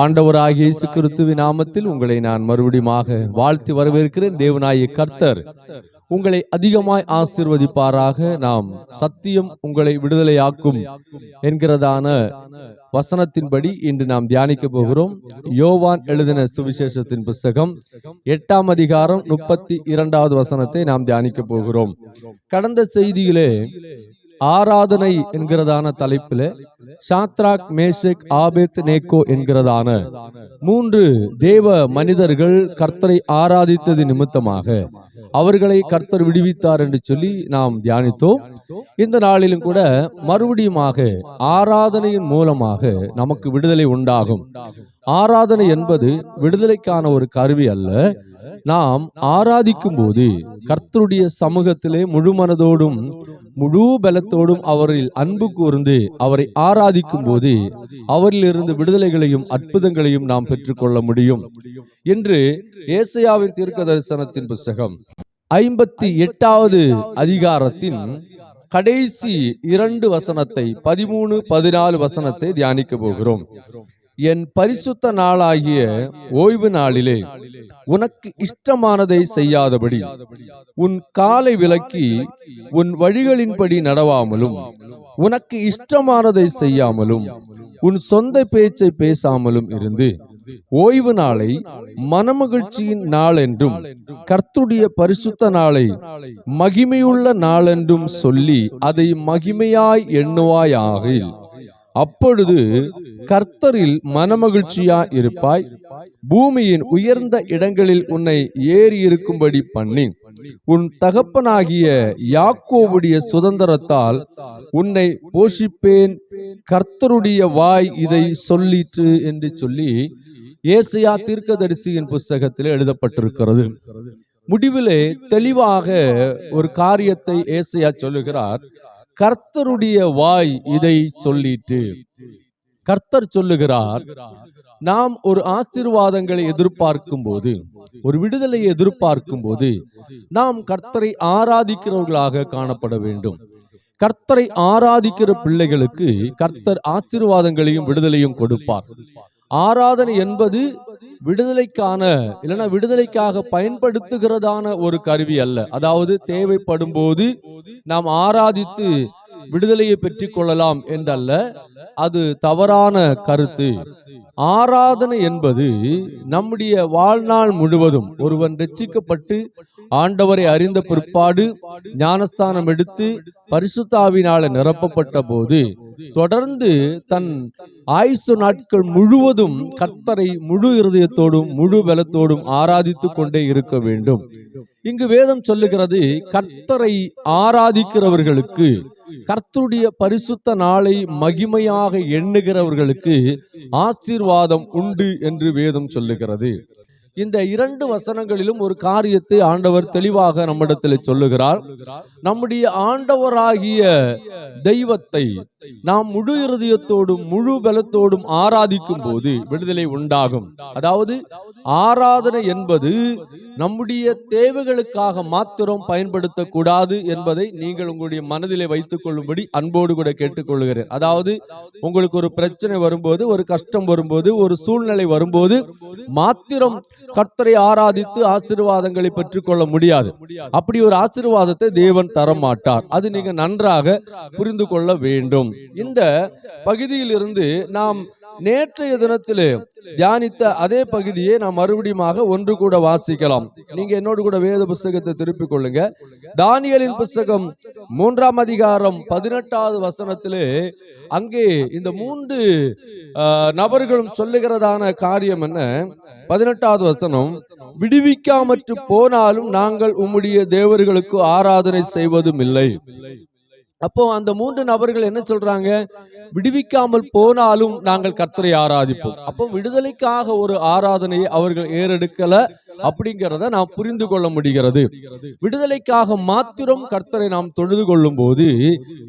ஆண்டவராகிய இயேசு கிறிஸ்துவின் நாமத்தில் உங்களை நான் மறுபடியுமாக வாழ்த்தி வரவேற்கிறேன். தேவனாகிய கர்த்தர் உங்களை அதிகமாய் ஆசிர்வதிப்பாராக. நாம் சத்தியம் உங்களை விடுதலையாக்கும் என்கிறதான வசனத்தின்படி இன்று நாம் தியானிக்க போகிறோம். யோவான் எழுதின சுவிசேஷத்தின் புஸ்தகம் எட்டாம் அதிகாரம் முப்பத்தி இரண்டாவது வசனத்தை நாம் தியானிக்க போகிறோம். கடந்த செய்தியிலே ஆராதனை என்கிறதான தலைப்பில் சாத்ராக் மேஷக் ஆபேத் நேக்கோ என்கிறதான மூன்று தேவ மனிதர்கள் கர்த்தரை ஆராதித்தது நிமித்தமாக அவர்களை கர்த்தர் விடுவித்தார் என்று சொல்லி நாம் தியானித்தோம். இந்த நாளிலும் கூட மறுபடியுமாக ஆராதனையின் மூலமாக நமக்கு விடுதலை உண்டாகும். ஆராதனை என்பது விடுதலைக்கான ஒரு கருவி அல்ல நாம் ஆராதிக்கும் போது கர்த்தருடைய சமூகத்திலே முழு மனதோடும் முழு பலத்தோடும் அவரில் அன்பு கூர்ந்து அவரை ஆராதிக்கும் போது அவரிலிருந்து விடுதலைகளையும் அற்புதங்களையும் நாம் பெற்றுக்கொள்ள முடியும் என்று ஏசையாவின் தீர்க்க தரிசனத்தின் புஸ்தகம் ஐம்பத்தி எட்டாவது அதிகாரத்தின் கடைசி இரண்டு வசனத்தை பதிமூணு பதினாலு வசனத்தை தியானிக்க போகிறோம். என் பரிசுத்த நாளாகிய ஓய்வு நாளிலே உனக்கு இஷ்டமானதை செய்யாதபடி உன் காலை விலக்கி உன் வழிகளின்படி நடவாமலும் உனக்கு இஷ்டமானதை செய்யாமலும் உன் சொந்த பேச்சை பேசாமலும் இருந்து ஓய்வு நாளை மனமகிழ்ச்சியின் நாள் என்றும் கர்த்துடைய பரிசுத்த நாளை மகிமையுள்ள நாளென்றும் சொல்லி அதை மகிமையாய் எண்ணுவாயாகில் அப்பொழுது கர்த்தரில் மனமகிழ்ச்சியா இருப்பாய். பூமியின் உயர்ந்த இடங்களில் உன்னை ஏறி இருக்கும்படி பண்ணி. உன் தகப்பனாகிய யாக்கோவுடைய சுதந்திரத்தால் உன்னை போஷிப்பேன். கர்த்தருடைய வாய் இதை சொல்லிற்று என்று சொல்லி ஏசையா தீர்க்கதரிசியின் புஸ்தகத்தில் எழுதப்பட்டிருக்கிறது. முடிவிலே தெளிவாக ஒரு காரியத்தை ஏசையா சொல்லுகிறார். கர்த்தருடைய வாய் இதை சொல்லிட்டு. கர்த்தர் சொல்லுகிறார் நாம் ஒரு ஆசீர்வாதங்களை எதிர்பார்க்கும் போது ஒரு விடுதலையை எதிர்பார்க்கும் போது நாம் கர்த்தரை ஆராதிக்கிறவர்களாக காணப்பட வேண்டும். கர்த்தரை ஆராதிக்கிற பிள்ளைகளுக்கு கர்த்தர் ஆசீர்வாதங்களையும் விடுதலையும் கொடுப்பார். ஆராதனை என்பது விடுதலைக்கான இல்லைன்னா விடுதலைக்காக பயன்படுத்துகிறதான ஒரு கருவி அல்ல. அதாவது தேவைப்படும் போது நாம் ஆராதித்து விடுதலையை பெற்றுக் கொள்ளலாம் என்றல்ல. அது தவறான கருத்து. ஆராதனை என்பது நம்முடைய வாழ்நாள் முழுவதும் ஒருவன் ரட்சிக்கப்பட்டு ஆண்டவரை அறிந்த பிற்பாடு ஞானஸ்தானம் எடுத்து பரிசுத்தாவினால நிரப்பப்பட்ட போது தொடர்ந்து தன் ஆயுசு நாட்கள் முழுவதும் கர்த்தரை முழு இருதயத்தோடும் முழு பலத்தோடும் ஆராதித்து கொண்டே இருக்க வேண்டும். இங்கு வேதம் சொல்லுகிறது கர்த்தரை ஆராதிக்கிறவர்களுக்கு கர்த்தருடைய பரிசுத்த நாளை மகிமையாக எண்ணுகிறவர்களுக்கு ஆசீர்வாதம் உண்டு என்று வேதம் சொல்லுகிறது. இந்த இரண்டு வசனங்களிலும் ஒரு காரியத்தை ஆண்டவர் தெளிவாக நம்மிடத்தில் சொல்லுகிறார். நம்முடைய ஆண்டவராகிய தெய்வத்தை நாம் முழு இருதயத்தோடும் முழு பலத்தோடும் ஆராதிக்கும் போது விடுதலை உண்டாகும். அதாவது ஆராதனை என்பது நம்முடைய தேவைகளுக்காக மாத்திரம் பயன்படுத்தக்கூடாது என்பதை நீங்கள் உங்களுடைய மனதிலே வைத்துக் கொள்ளும்படி அன்போடு கூட கேட்டுக்கொள்கிறேன். அதாவது உங்களுக்கு ஒரு பிரச்சனை வரும்போது ஒரு கஷ்டம் வரும்போது ஒரு சூழ்நிலை வரும்போது மாத்திரம் கர்த்தரை ஆராதித்து ஆசீர்வாதங்களை பெற்றுக்கொள்ள முடியாது. அப்படி ஒரு ஆசீர்வாதத்தை தேவன் தர மாட்டார் அது நீங்க நன்றாக புரிந்து கொள்ள வேண்டும். இந்த பகுதியில் இருந்து நாம் நேற்றைய தினத்திலே தியானித்த அதே பகுதியை நாம் மறுபடியுமாக ஒன்று கூட வாசிக்கலாம். நீங்க என்னோடு கூட வேத புஸ்தகத்தை திருப்பிக் கொள்ளுங்க. தானியலின் புஸ்தகம் மூன்றாம் அதிகாரம் பதினெட்டாவது வசனத்திலே அங்கே இந்த மூன்று நபர்களும் சொல்லுகிறதான காரியம் என்ன? பதினெட்டாவது வசனம் விடுவிக்காமற்று போனாலும் நாங்கள் உம்முடைய தேவர்களுக்கு ஆராதனை செய்வதும் இல்லை. அப்போ அந்த மூன்று நபர்கள் என்ன சொல்றாங்க? விடுவிக்காமல் போனாலும் நாங்கள் கர்த்தரை ஆராதிப்போம். அப்போ விடுதலைக்காக ஒரு ஆராதனையை அவர்கள் ஏறெடுக்கல அப்படிங்கிறத நாம் புரிந்து கொள்ள முடிகிறது. விடுதலைக்காக மாத்திரம் கர்த்தரை நாம் தொழுது கொள்ளும் போது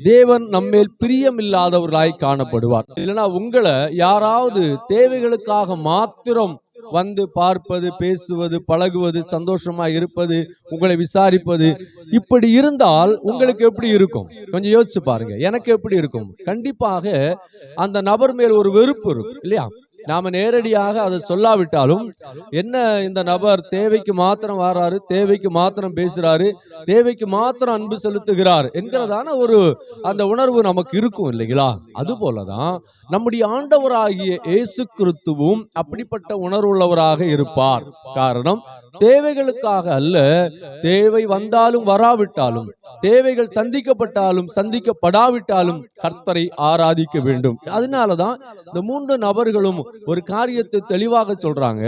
தேவன் நம்மேல் பிரியமில்லாதவர்களாய் காணப்படுவார். இல்லைன்னா உங்களை யாராவது தேவைகளுக்காக மாத்திரம் வந்து பார்ப்பது பேசுவது பழகுவது சந்தோஷமா இருப்பது உங்களை விசாரிப்பது. இப்படி இருந்தால் உங்களுக்கு எப்படி இருக்கும்? கொஞ்சம் யோசிச்சு பாருங்க. எனக்கு எப்படி இருக்கும்? கண்டிப்பாக அந்த நபர் மேல் ஒரு வெறுப்பு இருக்கும் இல்லையா? நாம நேரடியாக அதை சொல்லாவிட்டாலும் என்ன இந்த நபர் தேவைக்கு மாத்திரம் வாராரு தேவைக்கு மாத்திரம் பேசுறாரு தேவைக்கு மாத்திரம் அன்பு செலுத்துகிறார் என்கிறதான ஒரு அந்த உணர்வு நமக்கு இருக்கும் இல்லைங்களா? அது போலதான் நம்முடைய ஆண்டவராகிய இயேசு கிறிஸ்துவும் அப்படிப்பட்ட உணர்வுள்ளவராக இருப்பார். காரணம் தேவைகளுக்காக அல்ல தேவை வந்தாலும் வராவிட்டாலும் தேவைகள் சந்திக்கப்பட்டாலும் சந்திக்கப்படாவிட்டாலும் கர்த்தரை ஆராதிக்க வேண்டும். அதனாலதான் இந்த மூன்று நபர்களும் ஒரு காரியத்தை தெளிவாக சொல்றாங்க.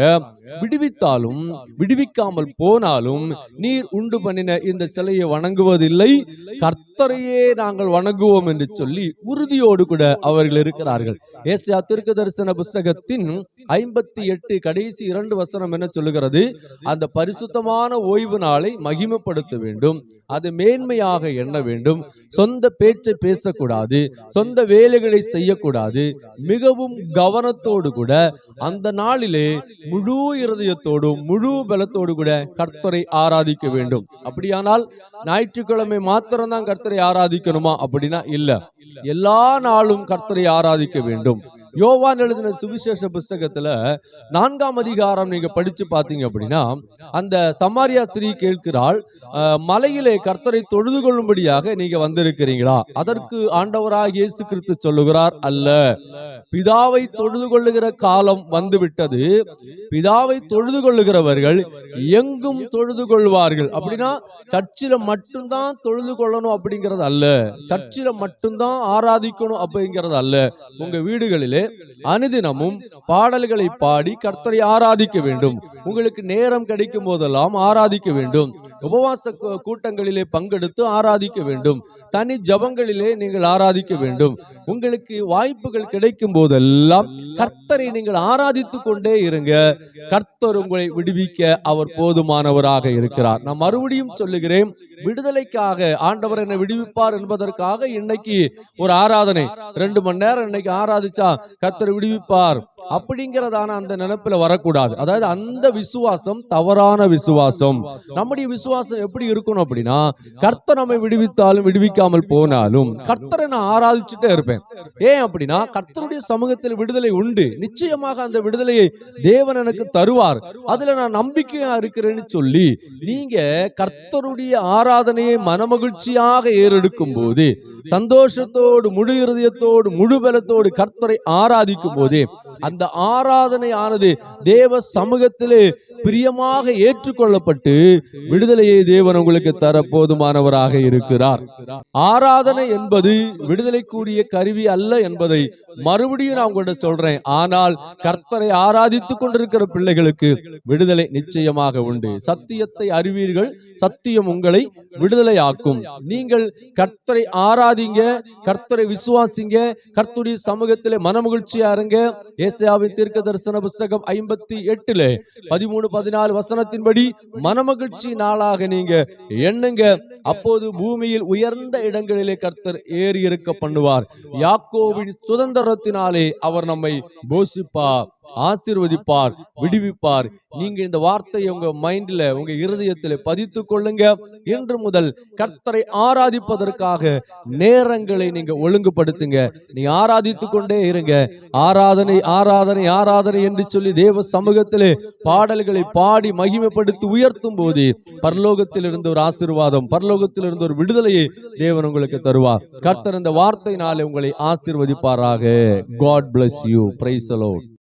விடுவித்தாலும் விடுவிக்காமல் போனாலும் நீர் உண்டு பண்ணின இந்த சிலையை வணங்குவதில்லை. கர்த்தரையே நாங்கள் வணங்குவோம் என்று சொல்லி உறுதியோடு கூட அவர்கள் இருக்கிறார்கள். ஏசியா திருக்கு தரிசன புஸ்தகத்தின் ஐம்பத்தி எட்டு கடைசி இரண்டு வசனம் என்ன சொல்லுகிறது? அந்த பரிசுத்தமான ஓய்வு நாளை மகிமைப்படுத்த வேண்டும். அது மேன்மையாக எண்ண வேண்டும். சொந்த பேச்சை பேசக்கூடாது. சொந்த வேலைகளை செய்யக்கூடாது. மிகவும் கவனத்தோடு கூட அந்த நாளிலே முழு இருதயத்தோடும் முழு பலத்தோடு கூட கர்த்தரை ஆராதிக்க வேண்டும். அப்படியானால் ஞாயிற்றுக்கிழமை மாத்திரம்தான் கர்த்தரை ஆராதிக்கணுமா? அப்படின்னா இல்ல. எல்லா நாளும் கர்த்தரை ஆராதிக்க வேண்டும். யோவான் எழுதின சுவிசேஷ புஸ்தகத்துல நான்காம் அதிகாரம் நீங்க படிச்சு பாத்தீங்க அப்படின்னா அந்த சமாரியா ஸ்திரீ கேட்கிறாள் மலையிலே கர்த்தரை தொழுது கொள்ளும்படியாக நீங்க வந்திருக்கிறீங்களா? அதற்கு ஆண்டவராக இயேசு கிறிஸ்து சொல்லுகிறார் அல்ல. பிதாவை தொழுது கொள்ளுகிற காலம் வந்துவிட்டது. பிதாவை தொழுது கொள்ளுகிறவர்கள் எங்கும் தொழுது கொள்வார்கள். அப்படின்னா சர்ச்சில மட்டும்தான் தொழுது கொள்ளணும் அப்படிங்கிறது அல்ல. சர்ச்சில மட்டும்தான் ஆராதிக்கணும் அப்படிங்கிறது அல்ல. உங்க வீடுகளிலே அனுதினமும் பாடல்களை பாடி கர்த்தரை ஆராதிக்க வேண்டும். உங்களுக்கு நேரம் கிடைக்கும் போதெல்லாம் ஆராதிக்க வேண்டும். உபவாச கூட்டங்களிலே பங்கெடுத்து ஆராதிக்க வேண்டும். தனி ஜபங்களிலே நீங்கள் ஆராதிக்க வேண்டும். உங்களுக்கு வாய்ப்புகள் கிடைக்கும் போதெல்லாம் கர்த்தரை நீங்கள் ஆராதித்துக் கொண்டே இருங்க. கர்த்தர் உங்களை விடுவிக்க அவர் போதுமானவராக இருக்கிறார். நான் மறுபடியும் சொல்லுகிறேன் விடுதலைக்காக ஆண்டவர் என்னை விடுவிப்பார் என்பதற்காக இன்னைக்கு ஒரு ஆராதனை. ரெண்டு மணி நேரம் இன்னைக்கு ஆராதிச்சா கர்த்தர் விடுவிப்பார். அப்படிங்கிறதான அந்த நினைப்புல வரக்கூடாது. அதாவது அந்த விசுவாசம் தவறான விசுவாசம். நம்முடைய விசுவாசம் எப்படி இருக்கணும் அப்படின்னா கர்த்தர் நம்மை விடுவித்தாலும் விடுவிக்க விடுவிக்காமல் போனாலும் கர்த்தரை நான் ஆராதிச்சுட்டே இருப்பேன். ஏன் அப்படின்னா கர்த்தருடைய சமூகத்தில் விடுதலை உண்டு. நிச்சயமாக அந்த விடுதலையை தேவன் எனக்கு தருவார். அதுல நான் நம்பிக்கையா இருக்கிறேன்னு சொல்லி நீங்க கர்த்தருடைய ஆராதனையை மனமகிழ்ச்சியாக ஏறெடுக்கும் போது சந்தோஷத்தோடு முழு இருதயத்தோடு முழு பலத்தோடு கர்த்தரை ஆராதிக்கும் போது அந்த ஆராதனை ஆனது தேவ சமூகத்திலே பிரியமாக ஏற்றுக்கொள்ளப்பட்டு விடுதலையை தேவன் உங்களுக்கு தர போதுமானவராக இருக்கிறார். ஆராதனை என்பது விடுதலை கூடிய கருவி அல்ல என்பதை மறுபடியும் நான் உங்கள்கிட்ட சொல்றேன். ஆனால் கர்த்தரை ஆராதித்துக் கொண்டிருக்கிற பிள்ளைகளுக்கு விடுதலை நிச்சயமாக உண்டு. சத்தியத்தை அறிவீர்கள் சத்தியம் உங்களை விடுதலை ஆக்கும் நீங்கள் கர்த்தரை ஆராதிங்க கர்த்தரை விசுவாசிங்க கர்த்துடைய சமூகத்திலே மனமகிழ்ச்சியா இருங்க. ஏசியாவின் தீர்க்க தரிசன புஸ்தகம் ஐம்பத்தி எட்டுல பதிமூணு பதினாலு வசனத்தின்படி மனமகிழ்ச்சி நாளாக நீங்க எண்ணுங்க. அப்போது பூமியில் உயர்ந்த இடங்களிலே கர்த்தர் ஏறி இருக்க பண்ணுவார். யாக்கோவின் சுதந்திரத்தினாலே அவர் நம்மை போஷிப்பார். ஆசீர்வதிப்பார் விடுவிப்பார். நீங்க இந்த வார்த்தையை உங்க மைண்ட்ல உங்க இருதயத்துல பதித்து கொள்ளுங்க இன்று முதல் கர்த்தரை ஆராதிப்பதற்காக நேரங்களை நீங்க ஒழுங்குபடுத்துங்க. நீ ஆராதித்து கொண்டே இருங்க. ஆராதனை ஆராதனை ஆராதனை என்று சொல்லி தேவ சமூகத்திலே பாடல்களை பாடி மகிமைப்படுத்தி உயர்த்தும் போது பரலோகத்தில் இருந்து ஒரு ஆசீர்வாதம் பரலோகத்தில் இருந்து ஒரு விடுதலையை தேவன் உங்களுக்கு தருவார். கர்த்தர் இந்த வார்த்தையினாலே உங்களை ஆசீர்வதிப்பாராக. God bless you praise the Lord